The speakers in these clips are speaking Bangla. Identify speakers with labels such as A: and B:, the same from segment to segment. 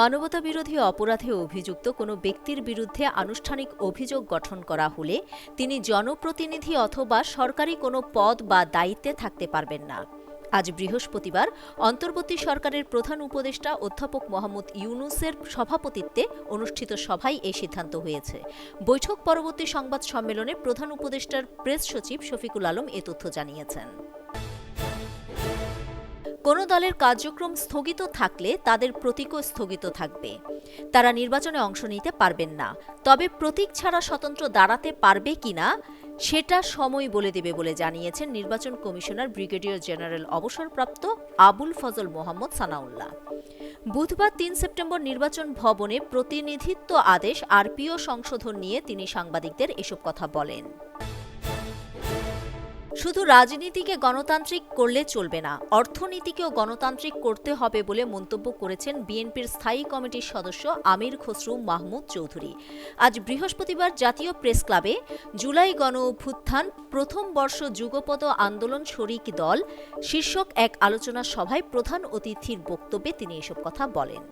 A: মানবতাবিরোধী অপরাধে অভিযুক্ত কোনো ব্যক্তির বিরুদ্ধে আনুষ্ঠানিক অভিযোগ গঠন করা হলে তিনি জনপ্রতিনিধি অথবা সরকারি কোনো পদ বা দায়িত্বে থাকতে পারবেন না আজ বৃহস্পতিবার অন্তর্বর্তী সরকারের প্রধান উপদেষ্টা অধ্যাপক মোহাম্মদ ইউনুসের সভাপতিত্বে অনুষ্ঠিত সভায় এ সিদ্ধান্ত হয়েছে বৈঠক পরবর্তী সংবাদ সম্মেলনে প্রধান উপদেষ্টার প্রেস সচিব শফিকুল আলম এ তথ্য জানিয়েছেন
B: কোনো দলের কার্যক্রম স্থগিত থাকলে তাদের প্রতীকও স্থগিত থাকবে তারা নির্বাচনে অংশ নিতে পারবেন না তবে প্রতীক ছাড়া স্বতন্ত্র দাঁড়াতে পারবে কিনা সেটা সময় বলে দেবে বলে জানিয়েছেন নির্বাচন কমিশনার ব্রিগেডিয়ার জেনারেল অবসরপ্রাপ্ত আবুল ফজল মোহাম্মদ সানাউল্লাহ বুধবার তিন সেপ্টেম্বর নির্বাচন ভবনে প্রতিনিধিত্ব আদেশ আরপিও সংশোধন নিয়ে তিনি সাংবাদিকদের এসব কথা বলেন
C: শুধু রাজনীতিকে গণতান্ত্রিক করলে চলবে না অর্থনীতিকেও গণতান্ত্রিক করতে হবে বলে মন্তব্য করেছেন বিএনপির স্থায়ী কমিটির সদস্য আমির খসরু মাহমুদ চৌধুরী আজ বৃহস্পতিবার জাতীয় প্রেস ক্লাবে জুলাই গণ অভ্যুত্থান প্রথম বর্ষ যুগপদ আন্দোলন শরিক দল শীর্ষক এক আলোচনা সভায় প্রধান অতিথির বক্তব্যে তিনি এসব কথা বলেন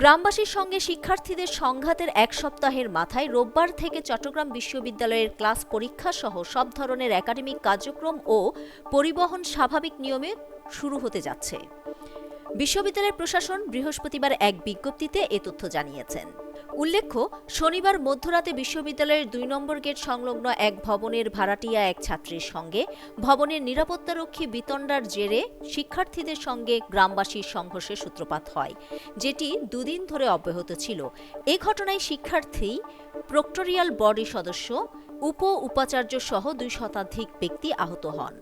D: গ্রামবাসীর সঙ্গে শিক্ষার্থীদের সংঘাতের এক সপ্তাহের মাথায় রোববার থেকে চট্টগ্রাম বিশ্ববিদ্যালয়ের ক্লাস পরীক্ষা সহ সব ধরনের একাডেমিক কার্যক্রম ও পরিবহন স্বাভাবিক নিয়মে শুরু হতে যাচ্ছে বিশ্ববিদ্যালয়ের প্রশাসন বৃহস্পতিবার এক বিজ্ঞপ্তিতে এ তথ্য জানিয়েছেন উল্লেখ্য শনিবার মধ্যরাতে বিশ্ববিদ্যালয়ের দুই নম্বর গেট সংলগ্ন এক ভবনের ভাড়াটিয়া এক ছাত্রীর সঙ্গে ভবনের নিরাপত্তারক্ষী বিতণ্ডার জেরে শিক্ষার্থীদের সঙ্গে গ্রামবাসীর সংঘর্ষের সূত্রপাত হয় যেটি দুদিন ধরে অব্যাহত ছিল এ ঘটনায় শিক্ষার্থী প্রক্টোরিয়াল বডি সদস্য উপ উপাচার্য সহ দুই শতাধিক ব্যক্তি আহত হন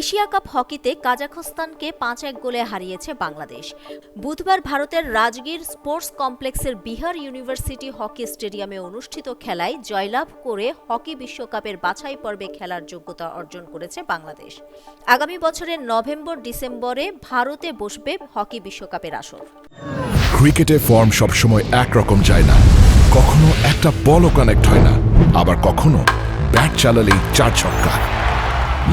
E: এশিয়া কাপ হকিতে কাজাখস্তানকে পাঁচ এক গোলে হারিয়েছে বাংলাদেশ বুধবার ভারতের রাজগীর স্পোর্টস কমপ্লেক্সের বিহার ইউনিভার্সিটি হকি স্টেডিয়ামে অনুষ্ঠিত খেলায় জয়লাভ করে হকি বিশ্বকাপের বাছাই পর্বে খেলার যোগ্যতা অর্জন করেছে বাংলাদেশ আগামী বছরের নভেম্বর ডিসেম্বরে ভারতে বসবে হকি বিশ্বকাপের আসর
F: ক্রিকেটে ফর্ম সবসময় একরকম যায় না কখনো একটা বলও কানেক্ট হয় না আবার কখনো ব্যাট চালালেই চার ছক্কা